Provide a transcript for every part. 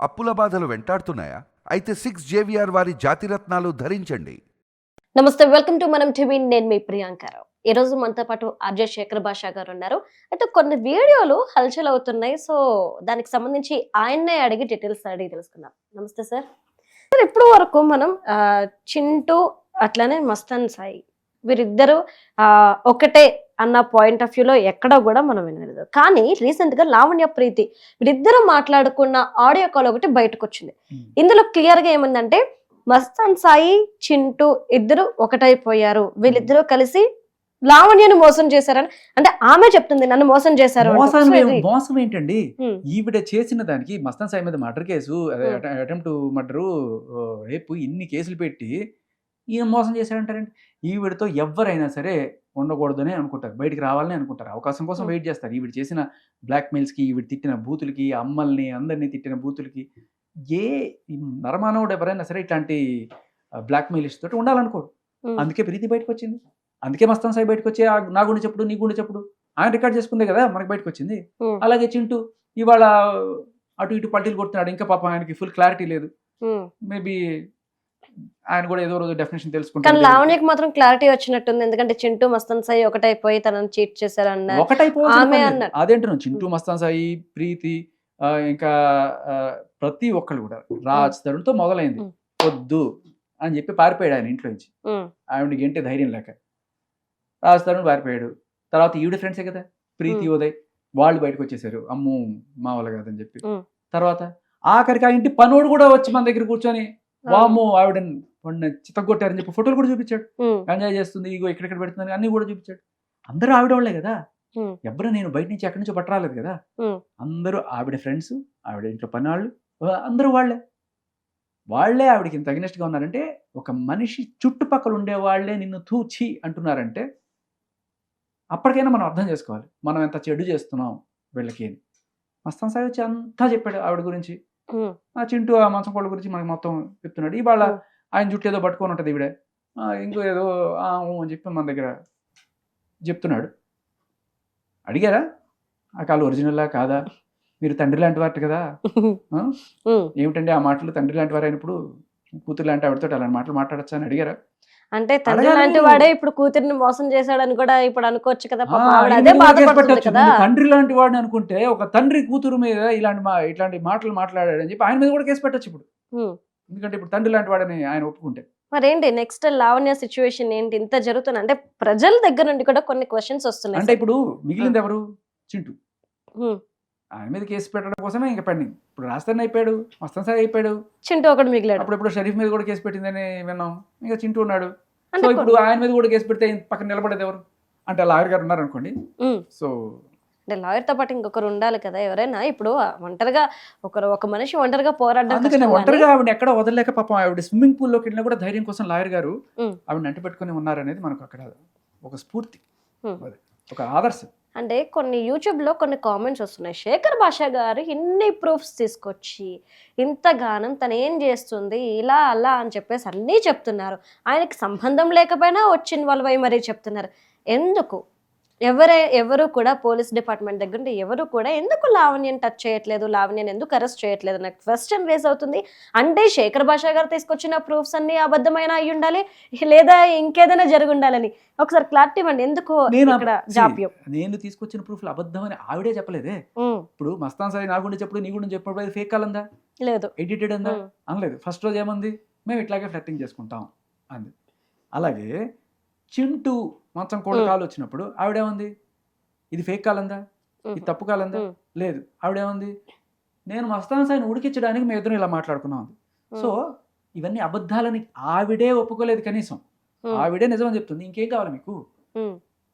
అప్పుల బాధలు వెంటాడుతున్నాయా? అయితే సిక్స్ జేవిఆర్ వారి జాతిరత్నాలు ధరించండి. నమస్తే వెల్కమ్ టు మనం టీవీ. నేను మీ ప్రియాంకారావు ఈ రోజు మనతో పాటు అర్జయ్ శేఖర్ భాషా గారు ఉన్నారు. అయితే కొన్ని వీడియోలు హల్చల్ అవుతున్నాయి. సో దానికి సంబంధించి ఆయన్నే అడిగి డీటెయిల్స్ అడిగి తెలుసుకుందాం. నమస్తే సార్. సార్ ఇప్పుడు వరకు మనం ఆ, చింటూ అట్లానే మస్తాన్ సాయి వీరిద్దరూ ఆ, ఒకటే అన్న పాయింట్ ఆఫ్ వ్యూలో ఎక్కడ కూడా మనం వినలేదు కానీ రీసెంట్గా లావణ్య ప్రీతి వీరిద్దరు మాట్లాడుకున్న ఆడియో కాల్ ఒకటి బయటకు వచ్చింది ఇందులో క్లియర్గా ఏముందంటే మస్తాన్ సాయి చింటూ ఇద్దరు ఒకటైపోయారు వీళ్ళిద్దరూ కలిసి లావణ్యను మోసం చేశారని అంటే ఆమె చెప్తుంది నన్ను మోసం చేశారు. మోసం ఏంటండి Hmm. ఈవిడ చేసిన దానికి మస్తాన్ సాయి మీద murder case Hmm. Attempt murder రేపు ఇన్ని కేసులు పెట్టి ఈయన మోసం చేశాడంటారండి? ఈవిడతో ఎవరైనా సరే ఉండకూడదని అనుకుంటారు. బయటికి రావాలని అనుకుంటారు. అవకాశం కోసం. వెయిట్ చేస్తారు. ఈవిడ చేసిన బ్లాక్ మెయిల్స్కి ఈవిడ తిట్టిన బూతులకి అమ్మల్ని అందరినీ తిట్టిన బూతులకి ఏ నరమానవుడు ఎవరైనా సరే ఇట్లాంటి బ్లాక్ మెయిల్స్ తోటి ఉండాలనుకోడు. అందుకే ప్రీతి బయటకు వచ్చింది అందుకే మస్తాన్ సాయి బయటకు వచ్చి "ఆ, నా గుండె చెప్పుడు నీ గుండె చెప్పుడు. ఆయన రికార్డ్ చేసుకుందే కదా మనకి బయటకు వచ్చింది. అలాగే చింటూ ఇవాళ అటు ఇటు పల్టీలు కొడుతున్నాడు. ఇంకా పాపం ఆయనకి ఫుల్ క్లారిటీ లేదు. మేబీ ఆయన కూడా ఏదో రోజు డెఫినేషన్ కానీ తెలుసుకుంటారు లావణ్యకి మాత్రం క్లారిటీ వచ్చినట్టుంది ఎందుకంటే చింటూ మస్తాన్ సాయి ఒకటైపోయి తనని చీట్ ఆమె అనుకోలేదు. అన్నట్టు. అదేంటున్నాను చింటూ మస్తాన్ సాయి ప్రీతి ఇంకా ప్రతి ఒక్కళ్ళు కూడా రాజ్ తరుణ్తో మొదలైంది. వద్దు అని చెప్పి పారిపోయాడు ఆయన ఇంట్లో నుంచి. ఆవిడకి ఏంటి ధైర్యం లేక రాజ్ తరుణ్ పారిపోయాడు తర్వాత ఈవిడ ఫ్రెండ్సే కదా ప్రీతి. ఉదయ్ వాళ్ళు బయటకు వచ్చేసారు అమ్మో మా వాళ్ళ కాదని చెప్పి. తర్వాత ఆఖరికి ఆ ఇంటి పనోడు కూడా వచ్చి మన దగ్గర కూర్చొని వాము ఆవిడ చిత్తగొట్టారని చెప్పి ఫోటోలు కూడా చూపించాడు. ఎంజాయ్ చేస్తుంది ఇగో ఎక్కడెక్కడ పెడుతుంది అన్ని కూడా చూపించాడు అందరూ ఆవిడ వాళ్ళే కదా. ఎవరు నేను బయట నుంచి ఎక్కడి నుంచో పట్టరాలేదు కదా. అందరూ ఆవిడ ఫ్రెండ్స్ ఆవిడ ఇంట్లో పనివాళ్ళు ఆ, అందరూ వాళ్ళే వాళ్ళే ఆవిడకి ఇంత అగ్నెస్ట్గా ఉన్నారంటే ఒక మనిషి చుట్టుపక్కల ఉండే వాళ్ళే నిన్ను తూచి అంటున్నారంటే అప్పటికైనా మనం అర్థం చేసుకోవాలి మనం ఎంత చెడు చేస్తున్నాం వీళ్ళకి మస్తాన్ సాయి వచ్చి అంతా చెప్పాడు ఆవిడ గురించి. ఆ చింటూ ఆ మంచం కోళ్ళ గురించి మనకి మొత్తం చెప్తున్నాడు. ఇవాళ. ఆయన జుట్టు ఏదో పట్టుకొని ఉంటుంది ఈవిడ. ఆ, ఇంకో ఏదో అని చెప్పి మన దగ్గర చెప్తున్నాడు. అడిగారా? ఆ కాలు ఒరిజినల్లా కాదా? మీరు తండ్రి లాంటి వారు కదా. ఏమిటండి ఆ మాటలు? తండ్రి లాంటి వారు అయినప్పుడు కూతురు లాంటి ఆవిడతో అలాంటి మాటలు మాట్లాడచ్చా అని అడిగారా? అంటే తండ్రి. లాంటి వాడే ఇప్పుడు కూతురిని మోసం చేశాడని కూడా ఇప్పుడు అనుకోవచ్చు కదా అదే బాధపడుతుంది తండ్రి లాంటి వాడిని అనుకుంటే ఒక తండ్రి కూతురు మీద ఇలాంటి ఇట్లాంటి మాటలు మాట్లాడాడని చెప్పి ఆయన మీద కూడా కేసు పెట్టొచ్చు ఇప్పుడు. ఎందుకంటే ఇప్పుడు తండ్రి లాంటి వాడని ఆయన ఒప్పుకుంటే. మరేంటి? నెక్స్ట్ లావణ్య సిచ్యువేషన్ ఏంటి? ఇంత జరుగుతుంది అంటే ప్రజల దగ్గర నుండి కూడా కొన్ని క్వశ్చన్స్ వస్తున్నాయి అంటే ఇప్పుడు మిగిలింది ఎవరు? చింటూ. ఆయన మీద కేసు పెట్టడం కోసమే ఇంకా పెండింగ్ ఇప్పుడు రాజధాని అయిపోయాడు మస్తాన్ సాయి అయిపోయాడు. చింటూ ఒకటి మిగిలాడు. అప్పుడు ఇప్పుడు షరీఫ్ మీద కూడా కేసు పెట్టిందని విన్నాం. ఇంకా చింటూ ఉన్నాడు. సో ఇప్పుడు ఆయన మీద కూడా కేసు పెడితే పక్కన నిలబడేది ఎవరు? అంటే లాయర్ గారు ఉన్నారు అనుకోండి. సో అంటే లాయర్తో పాటు ఇంకొకరు ఉండాలి కదా ఎవరైనా. ఇప్పుడు ఒంటరిగా ఒకరు ఒక మనిషి ఒంటరిగా పోరాడడం అందుకనే ఒంటరిగా ఆవిడ ఎక్కడ వదలలేక పాపం ఆవిడ స్విమ్మింగ్ పూల్లోకి వెళ్ళినా కూడా ధైర్యం కోసం లాయర్ గారు. ఆవిడ అంటి పెట్టుకుని ఉన్నారనేది మనకు అక్కడ ఒక స్ఫూర్తి. ఒక ఆదర్శం. అంటే కొన్ని యూట్యూబ్లో కొన్ని కామెంట్స్ వస్తున్నాయి. శేఖర్ భాష గారు ఇన్ని ప్రూఫ్స్ తీసుకొచ్చి ఇంత గానం తను ఏం చేస్తుంది ఇలా అలా అని చెప్పేసి అన్నీ చెప్తున్నారు. ఆయనకి సంబంధం లేకపోయినా వచ్చిన ఇన్వాల్వ్ మరీ చెప్తున్నారు. ఎందుకు? ఎవరే ఎవరు కూడా పోలీస్ డిపార్ట్మెంట్ దగ్గర ఎవరు కూడా ఎందుకు లావణ్యం టచ్ చేయట్లేదు లావణ్యం ఎందుకు అరెస్ట్ చేయట్లేదు నాకు క్వశ్చన్ రేస్ అవుతుంది. అంటే శేఖర్ భాష గారు తీసుకొచ్చిన ప్రూఫ్స్ అన్ని అబద్ధమైన అయి ఉండాలి లేదా ఇంకేదైనా జరిగి ఉండాలని. ఒకసారి క్లారిటీ ఇవ్వండి ఎందుకు ఇక్కడ జాప్యం? నేను తీసుకొచ్చిన ప్రూఫ్లు అబద్ధం అని ఆవిడే చెప్పలేదే. ఇప్పుడు మస్తాన్ సాయి నా గుండె చెప్పుడు నీ గుండె చెప్పప్పుడు అది ఫేక్ కాలందా? లేదు. ఎడిటెడ్ అందా అనలేదు. ఫస్ట్ రోజు ఏమంది? మేము ఇట్లాగే ఫ్లట్టింగ్ చేసుకుంటాం అంది. అలాగే చింటూ మంచం కోళ్ళ ఉమ్. కాలు వచ్చినప్పుడు ఆవిడేమంది? ఇది ఫేక్ కాలందా? ఇది తప్పు కాలందా? లేదు. ఆవిడేమంది? నేను మస్తాన్ సాయిని ఉడికించడానికి మేము ఇద్దరం ఇలా మాట్లాడుకున్నాం సో ఇవన్నీ అబద్ధాలని ఆవిడే ఒప్పుకోలేదు కనీసం. ఆవిడే నిజమని చెప్తుంది. ఇంకేం కావాలి మీకు?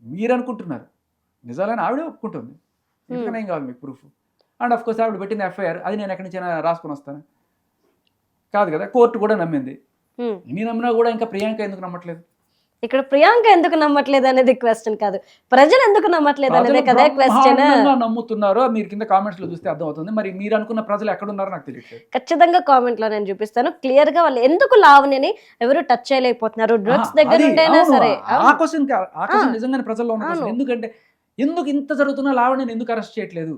మీరు అనుకుంటున్నారు నిజాలని ఆవిడే ఒప్పుకుంటుంది. ఎందుకని ఏం కావాలి మీకు ప్రూఫ్ అండ్ అఫ్ కోర్స్ ఆవిడ పెట్టిన ఎఫ్ఐఆర్ అది నేను ఎక్కడి నుంచైనా రాసుకొని వస్తాను. కాదు కదా? కోర్టు కూడా నమ్మింది. ఇన్ని నమ్మినా కూడా ఇంకా ప్రియాంక ఎందుకు నమ్మట్లేదు? ఇక్కడ ప్రియాంక ఎందుకు నమ్మట్లేదు అనేది క్వశ్చన్ కాదు. ప్రజలు ఎందుకు నమ్మట్లేదు అనేది కదా క్వశ్చన్ నమ్ముతున్నారో మీరు కింద కామెంట్స్లో చూస్తే అర్థం అవుతుంది మరి మీరు అనుకున్న ప్రజలు ఎక్కడ ఉన్నారో నాకు తెలియట్లేదు. ఖచ్చితంగా కామెంట్లో నేను చూపిస్తాను. క్లియర్గా వాళ్ళు ఎందుకు లావణ్యని ఎవరు టచ్ చేయలేకపోతున్నారు? డ్రగ్స్ దగ్గర అవును, సరే. ఆ క్వశ్చన్ ఆ క్వశ్చన్. నిజంగానే ప్రజల్లో ఉన్న క్వశ్చన్ అవును. ఎందుకంటే ఎందుకు ఇంత జరుగుతున్నా లావణ్యని ఎందుకు అరెస్ట్ చేయట్లేదు?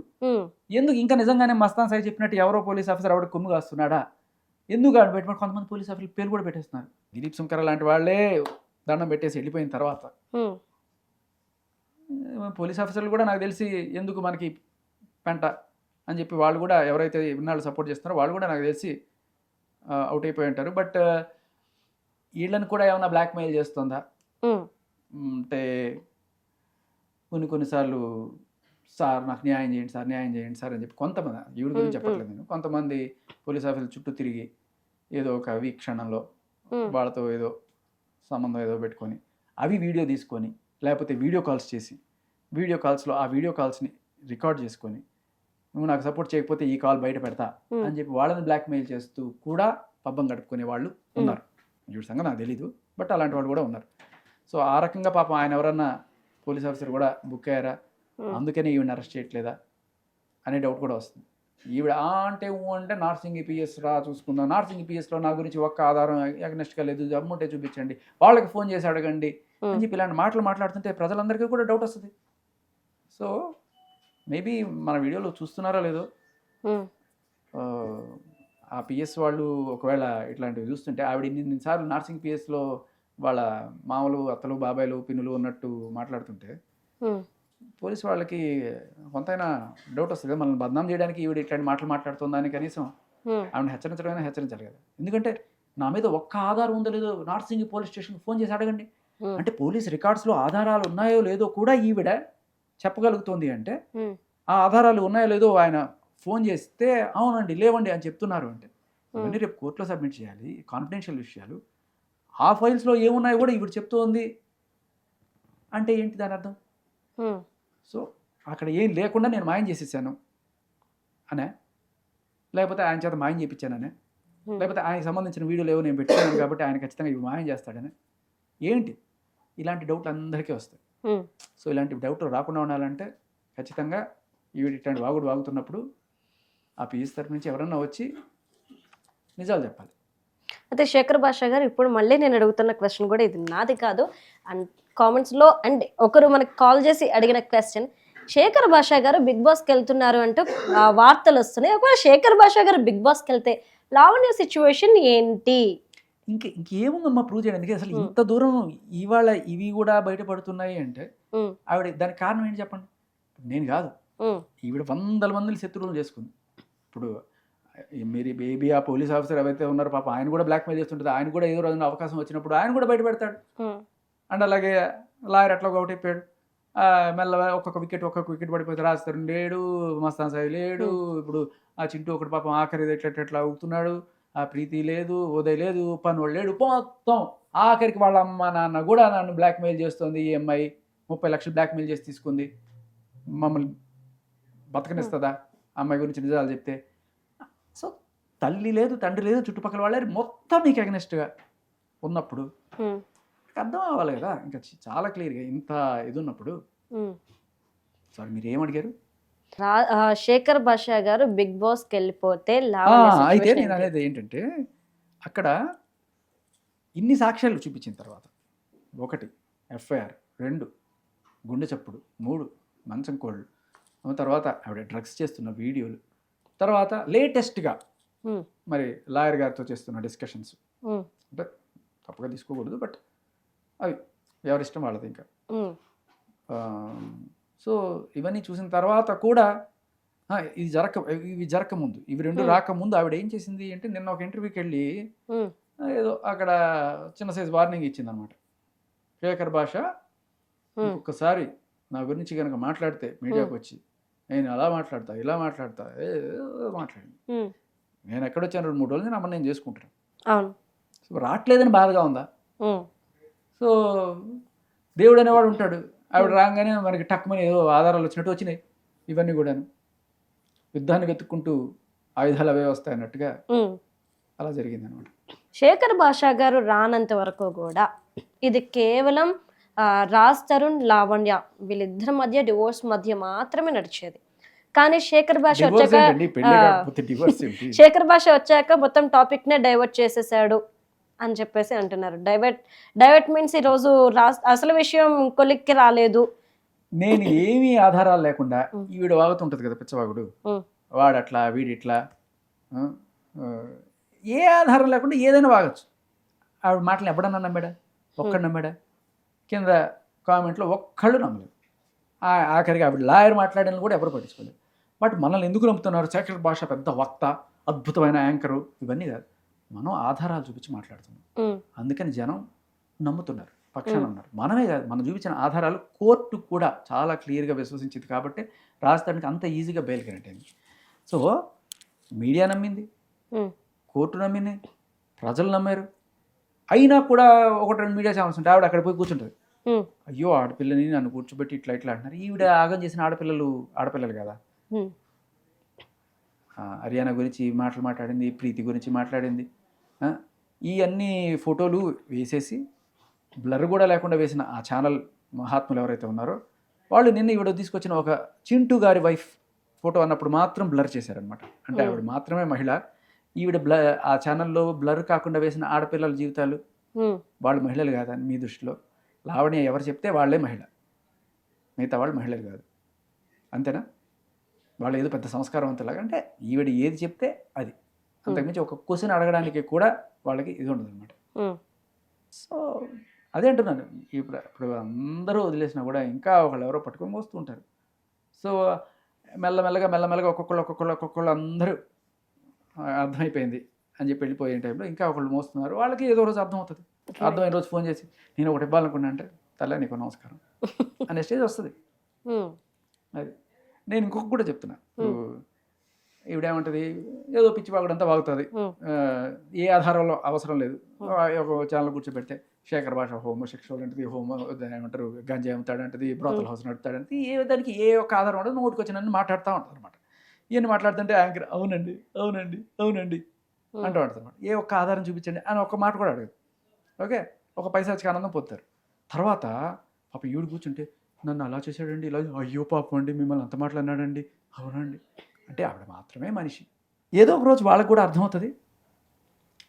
ఎందుకు ఇంకా నిజంగానే మస్తాన్ సాయి చెప్పినట్టు ఎవరో పోలీస్ ఆఫీసర్ ఆవిడ కొమ్ము కాస్తున్నాడా? ఎందుకు ఆవిడ పెట్టుకుని కొంతమంది పోలీస్ ఆఫీసర్ పేరు కూడా పెట్టేస్తున్నారు. దిలీప్ శంకర్ లాంటి వాళ్ళే దండం పెట్టేసి వెళ్ళిపోయిన తర్వాత పోలీస్ ఆఫీసర్లు కూడా నాకు తెలిసి ఎందుకు మనకి పెంట అని చెప్పి వాళ్ళు కూడా ఎవరైతే ఇన్నాళ్ళు సపోర్ట్ చేస్తున్నారో వాళ్ళు కూడా నాకు తెలిసి అవుట్ అయిపోయి ఉంటారు. బట్ వీళ్ళని కూడా ఏమైనా బ్లాక్మెయిల్ చేస్తుందా? అంటే కొన్ని కొన్నిసార్లు సార్ నాకు న్యాయం చేయండి సార్ న్యాయం చేయండి సార్ అని చెప్పి కొంతమంది ఈవిడ గురించి చెప్పట్లేదు నేను. కొంతమంది పోలీస్ ఆఫీసర్ చుట్టూ తిరిగి ఏదో ఒక వీక్షణంలో వాళ్ళతో ఏదో సంబంధం ఏదో పెట్టుకొని అవి వీడియో తీసుకొని లేకపోతే వీడియో కాల్స్ చేసి వీడియో కాల్స్లో ఆ వీడియో కాల్స్ని రికార్డ్ చేసుకొని నువ్వు నాకు సపోర్ట్ చేయకపోతే ఈ కాల్ బయట పెడతా అని చెప్పి వాళ్ళని బ్లాక్మెయిల్ చేస్తూ కూడా పబ్బం గడుపుకునే వాళ్ళు ఉన్నారు. వీడి సంగతి నాకు తెలీదు బట్ అలాంటి వాళ్ళు కూడా ఉన్నారు. సో ఆ రకంగా పాపం ఆయన ఎవరన్నా పోలీస్ ఆఫీసర్ కూడా బుక్ అయ్యారా? అందుకనే ఈవిడ అరెస్ట్ చేయట్లేదా? అనే డౌట్ కూడా వస్తుంది. ఈవిడ ఆ అంటే ఊ అంటే నార్సింగ్ ఈపీఎస్ రా చూసుకుందాం. నార్సింగ్ ఈపీఎస్లో నా గురించి ఒక్క ఆధారం ఎగ్నెస్ట్గా లేదు. అమ్ముంటే చూపించండి. వాళ్ళకి ఫోన్ చేసి అడగండి. అని చెప్పి ఇలాంటి మాటలు మాట్లాడుతుంటే ప్రజలందరికీ కూడా డౌట్ వస్తుంది. సో మేబీ మన వీడియోలో చూస్తున్నారో లేదో. ఆ, పిఎస్ వాళ్ళు ఒకవేళ ఇట్లాంటివి చూస్తుంటే ఆవిడ ఇన్నిసార్లు నార్సింగ్ పిఎస్లో వాళ్ళ మామలు అత్తలు బాబాయిలు పిన్నులు ఉన్నట్టు మాట్లాడుతుంటే పోలీస్ వాళ్ళకి కొంతైనా డౌట్ వస్తుంది. కదా, మనల్ని బదనాం చేయడానికి ఈవిడ ఇట్లాంటి మాటలు మాట్లాడుతుందని కనీసం ఆవిడ హెచ్చరించడమైనా హెచ్చరించాలి కదా. ఎందుకంటే నా మీద ఒక్క ఆధారం ఉందో లేదో నార్సింగ్ పోలీస్ స్టేషన్కి ఫోన్ చేసి అడగండి. అంటే పోలీస్ రికార్డ్స్లో ఆధారాలు ఉన్నాయో లేదో కూడా ఈవిడ చెప్పగలుగుతోంది అంటే ఆ ఆధారాలు ఉన్నాయో లేదో ఆయన ఫోన్ చేస్తే అవునండి లేవండి అని చెప్తున్నారు అంటే. ఇవన్నీ రేపు కోర్టులో సబ్మిట్ చేయాలి. కాన్ఫిడెన్షియల్ విషయాలు. ఆ ఫైల్స్లో ఏమున్నాయో కూడా ఇప్పుడు చెప్తోంది. అంటే ఏంటి దాని అర్థం? సో అక్కడ ఏం లేకుండా నేను మాయం చేసేసాను. అనే? లేకపోతే ఆయన చేత మాయం చేయించాననే లేకపోతే ఆయనకి సంబంధించిన వీడియోలు ఏవో నేను పెట్టుకున్నాను కాబట్టి ఆయన ఖచ్చితంగా ఇవి మాయం చేస్తాడని? ఏంటి? ఇలాంటి డౌట్లు అందరికీ వస్తాయి. సో ఇలాంటి డౌట్లు రాకుండా ఉండాలంటే ఖచ్చితంగా ఈవిడ ఇట్లాంటి వాగుడు వాగుతున్నప్పుడు ఆ పిఎస్ తరపు నుంచి ఎవరన్నా వచ్చి నిజాలు చెప్పాలి. అయితే శేఖర్ భాష గారు ఇప్పుడు మళ్ళీ నేను అడుగుతున్న క్వశ్చన్ కూడా ఇది నాది కాదు. అండ్ కామెంట్స్లో అండ్ ఒకరు మనకి కాల్ చేసి అడిగిన క్వశ్చన్ శేఖర్ భాష గారు బిగ్ బాస్కి వెళ్తున్నారు అంటూ వార్తలు వస్తున్నాయి. ఒకవేళ శేఖర్ భాష గారు బిగ్ బాస్కి వెళ్తే లావణ్య సిచ్యువేషన్ ఏంటి? ఇంక ఇంకేముందమ్మా ప్రూవ్ చేయడానికి అసలు. ఇంత దూరం ఇవాళ ఇవి కూడా బయటపడుతున్నాయి అంటే ఆవిడ దానికి కారణం ఏంటి చెప్పండి? నేను కాదు. ఈవిడ వందల మందిని శత్రువులు చేసుకుంది. ఇప్పుడు మీరు బేబీ ఆ పోలీస్ ఆఫీసర్ ఎవరైతే ఉన్నారో పాప ఆయన కూడా బ్లాక్మెయిల్ చేస్తుంటుంది. ఆయన కూడా ఏదో రోజున అవకాశం వచ్చినప్పుడు ఆయన కూడా బయట పెడతాడు అండ్ అలాగే లాయర్ అట్లా ఒకటి అయిపోయాడు ఆ, మెల్లగా ఒక్కొక్క వికెట్ ఒక్కొక్క వికెట్ పడిపోతే రాస్తారు లేడు మస్తాన్ సాయి లేడు ఇప్పుడు ఆ చింటూ ఒకటి పాపం ఆఖరి ఎట్లా ఎట్లా ఊగుతున్నాడు ఆ ప్రీతి లేదు ఉదయ్ లేదు పనుడు లేడు. మొత్తం ఆఖరికి వాళ్ళ అమ్మ నాన్న కూడా నన్ను బ్లాక్మెయిల్ చేస్తుంది ఈ అమ్మాయి ముప్పై లక్షలు బ్లాక్మెయిల్ చేసి తీసుకుంది. మమ్మల్ని బతకనిస్తుందా? అమ్మాయి గురించి నిజాలు చెప్తే. సో తల్లి లేదు తండ్రి లేదు చుట్టుపక్కల వాళ్ళే మొత్తం మీకు అగనెస్ట్గా ఉన్నప్పుడు ఉమ్, అర్థం అవ్వాలి కదా. ఇంకా చాలా క్లియర్గా ఇంత ఇది ఉన్నప్పుడు. సారీ మీరు ఏమడిగారు శేఖర్ భాష గారు బిగ్ బాస్కి వెళ్ళిపోతే అయితే నేను? అనేది ఏంటంటే అక్కడ ఇన్ని సాక్ష్యాలు చూపించిన తర్వాత ఒకటి ఎఫ్ఐఆర్ రెండు గుండె చప్పుడు మూడు మంచం కోళ్ళు తర్వాత ఆవిడ డ్రగ్స్ చేస్తున్న వీడియోలు తర్వాత లేటెస్ట్గా మరి లాయర్ గారితో చేస్తున్న డిస్కషన్స్. అంటే తప్పుగా తీసుకోకూడదు బట్ అవి ఎవరిష్టం వాళ్ళది ఇంకా. సో ఇవన్నీ చూసిన తర్వాత కూడా ఇది జరక ఇవి జరక ముందు ఇవి రెండు. రాకముందు ఆవిడ ఏం చేసింది అంటే నిన్న ఒక ఇంటర్వ్యూకి వెళ్ళి ఏదో అక్కడ చిన్న సైజ్ వార్నింగ్ ఇచ్చింది అనమాట శేఖర్ భాష ఒక్కసారి నా గురించి కనుక మాట్లాడితే మీడియాకి వచ్చి నేను అలా మాట్లాడతా ఇలా మాట్లాడతా మాట్లాడింది. నేను ఎక్కడొచ్చాను రెండు మూడు రోజులు నేను అమ్మ నేను చేసుకుంటాను రావట్లేదని బాధగా ఉందా? సో దేవుడు అనేవాడు ఉంటాడు. ఆవిడ రాగానే మనకి టక్మని ఏదో ఆధారాలు వచ్చినట్టు వచ్చినాయి. ఇవన్నీ కూడాను. యుద్ధాన్ని వెతుక్కుంటూ ఆయుధాలు అవే వస్తాయి అన్నట్టుగా. అలా జరిగింది అనమాట శేఖర్ భాష గారు రానంత వరకు కూడా ఇది కేవలం రాజ్ తరుణ్ లావణ్య వీళ్ళిద్దరి మధ్య డివోర్స్ మధ్య మాత్రమే నడిచేది. కానీ శేఖర్ భాష వచ్చాక శేఖర్ భాష వచ్చాక మొత్తం టాపిక్ నే డైవర్ట్ చేసేసాడు. అని చెప్పేసి అంటున్నారు. డైవర్ట్ డైవర్ట్ మీన్స్ ఈ రోజు రాజ్ అసలు విషయం కొలిక్కి రాలేదు. నేను ఏమీ ఆధారాలు లేకుండా ఉం. ఈవిడ వాగుతుంటది కదా పిచ్చవాగుడు. వాడట్లా వీడిట్లా ఏ ఆధారం లేకుండా ఏదైనా వాగచ్చు. ఆవిడ మాటలు ఎప్పుడన్నా నమ్మాడా? ఒక్కడు నమ్మాడా? కింద కామెంట్లో ఒక్కళ్ళు నమ్మలేదు. ఆ- ఆఖరికి ఆవిడ లాయర్ మాట్లాడిన కూడా ఎవరు పట్టించుకోలేదు. బట్ మనల్ని ఎందుకు నమ్ముతున్నారు? శేఖర్ భాష పెద్ద వక్త అద్భుతమైన యాంకరు ఇవన్నీ కాదు. మనం ఆధారాలు చూపించి మాట్లాడుతున్నాం. అందుకని జనం నమ్ముతున్నారు పక్షాన. ఉన్నారు. మనమే కాదు మనం చూపించిన ఆధారాలు కోర్టు కూడా చాలా క్లియర్గా విశ్వసించింది కాబట్టి రాజధానికి అంత ఈజీగా బెయిల్ గ్రాంట్ అయింది సో మీడియా నమ్మింది కోర్టు నమ్మింది ప్రజలు నమ్మారు. అయినా కూడా ఒకటి రెండు మీడియా ఛానల్స్ ఉంటాయి ఆవిడ అక్కడ పోయి కూర్చుంటుంది. అయ్యో ఆడపిల్లని నన్ను కూర్చోబెట్టి ఇట్లా ఇట్లా అంటున్నారు. ఈవిడ ఆగం చేసిన ఆడపిల్లలు ఆడపిల్లలు కదా. హర్యానా గురించి మాటలు మాట్లాడింది ప్రీతి గురించి మాట్లాడింది. ఈ అన్ని ఫోటోలు వేసేసి బ్లర్ కూడా లేకుండా వేసిన ఆ ఛానల్ మహాత్ములు ఎవరైతే ఉన్నారో వాళ్ళు నిన్న ఈవిడ తీసుకొచ్చిన ఒక చింటూ గారి వైఫ్ ఫోటో అన్నప్పుడు మాత్రం బ్లర్ చేశారనమాట అంటే. ఆవిడ మాత్రమే మహిళ. ఈవిడ బ్ల ఆ ఛానల్లో బ్లర్ కాకుండా వేసిన ఆడపిల్లల జీవితాలు వాళ్ళు మహిళలు కాదని మీ దృష్టిలో. లావణ్య ఎవరు చెప్తే వాళ్ళే మహిళ. మిగతా వాళ్ళు మహిళలు కాదు. అంతేనా? వాళ్ళు ఏదో పెద్ద సంస్కారవంతులాగా. అంటే ఈవిడ ఏది చెప్తే అది. అంతకుమించి ఒక క్వశ్చన్ అడగడానికి కూడా వాళ్ళకి ఇది ఉండదు అనమాట సో అదే అంటున్నాను. ఇప్పుడు ఇప్పుడు అందరూ వదిలేసినా కూడా ఇంకా ఒకళ్ళు ఎవరో పట్టుకొని మోస్తూ ఉంటారు. సో మెల్లమెల్లగా మెల్లమెల్లగా ఒక్కొక్కళ్ళు ఒక్కొక్కళ్ళు ఒక్కొక్కళ్ళు అందరూ అర్థమైపోయింది అని చెప్పి వెళ్ళిపోయే టైంలో ఇంకా ఒకళ్ళు మోస్తున్నారు. వాళ్ళకి ఏదో రోజు అర్థమవుతుంది. అర్థమైన రోజు ఫోన్ చేసి నేను ఒకటి ఇవ్వాలనుకున్నా అంటే తల్ల నీకు నమస్కారం. అనే స్టేజ్ వస్తుంది. అది. నేను ఇంకొక కూడా చెప్తున్నా. ఇప్పుడు ఈవిడేమంటది? ఏదో పిచ్చి వాగుడంతా వాగుతుంది. ఏ ఆధారంలో అవసరం లేదు. ఒక ఛానల్ కూర్చోబెడితే శేఖర్ భాష హోమో సెక్షువల్ అంటది హోమో ఏమంటారు గంజా అమ్ముతాడంటది బ్రోతల్ హౌస్ నడుపుతాడంటది ఏ దానికి ఏ ఒక్క ఆధారం ఉండదు నోటికి వచ్చిన మాట్లాడుతూ ఉంటారు అనమాట ఈయన మాట్లాడుతుంటే యాంకర్ అవునండి అవునండి అవునండి అంటూ ఉంటారు అనమాట ఏ ఒక్క ఆధారం చూపించండి అని ఒక్క మాట కూడా అడగదు. ఓకే? ఒక పైసాచికి ఆనందం పొందుతారు. తర్వాత పాప ఈవిడ కూర్చుంటే నన్ను అలా చేశాడండి ఇలా అయ్యో పాపం అండి మిమ్మల్ని అంత మాట్లాడినాడండి అవునండి. అంటే ఆవిడ మాత్రమే మనిషి. ఏదో ఒక రోజు వాళ్ళకు కూడా అర్థమవుతుంది.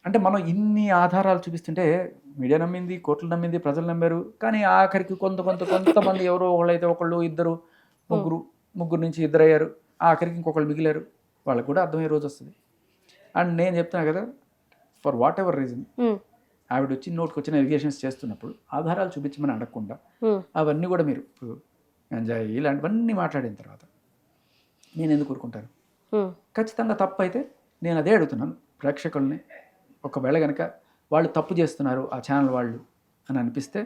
అంటే మనం ఇన్ని ఆధారాలు చూపిస్తుంటే మీడియా నమ్మింది కోర్టులు నమ్మింది ప్రజలు నమ్మారు. కానీ ఆఖరికి కొంత కొంత కొంతమంది ఎవరో ఒకళ్ళైతే ఒకళ్ళు ఇద్దరు ముగ్గురు ముగ్గురు నుంచి ఇద్దరు అయ్యారు ఆఖరికి ఇంకొకళ్ళు మిగిలారు. వాళ్ళకు కూడా అర్థమయ్యే రోజు వస్తుంది. అండ్ నేను చెప్తున్నా కదా ఫర్ వాట్ ఎవర్ రీజన్ ఆవిడ వచ్చి నోట్కి వచ్చిన ఎలిగేషన్స్ చేస్తున్నప్పుడు ఆధారాలు చూపించమని అడగకుండా అవన్నీ కూడా మీరు గంజాయి ఇలాంటివన్నీ మాట్లాడిన తర్వాత నేను ఎందుకు ఊరుకుంటాను? ఉమ్, ఖచ్చితంగా తప్పు అయితే నేను అదే అడుగుతున్నాను ప్రేక్షకుల్ని. ఒకవేళ కనుక వాళ్ళు తప్పు చేస్తున్నారు ఆ ఛానల్ వాళ్ళు అని అనిపిస్తే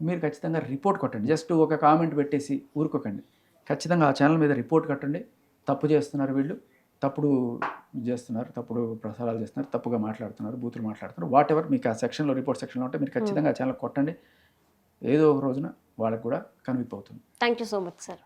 మీరు ఖచ్చితంగా రిపోర్ట్ కొట్టండి. జస్ట్ ఒక కామెంట్ పెట్టేసి ఊరుకోకండి. ఖచ్చితంగా ఆ ఛానల్ మీద రిపోర్ట్ కట్టండి. తప్పు చేస్తున్నారు వీళ్ళు తప్పుడు చేస్తున్నారు తప్పుడు ప్రసారాలు చేస్తున్నారు తప్పుగా మాట్లాడుతున్నారు బూతులు మాట్లాడుతున్నారు వాట్ ఎవర్ మీకు ఆ సెక్షన్లో రిపోర్ట్ సెక్షన్లో ఉంటే మీరు ఖచ్చితంగా ఆ ఛానల్ కొట్టండి. ఏదో ఒక రోజున వాళ్ళకు కూడా కనువిప్ అవుతుంది thank you so much sir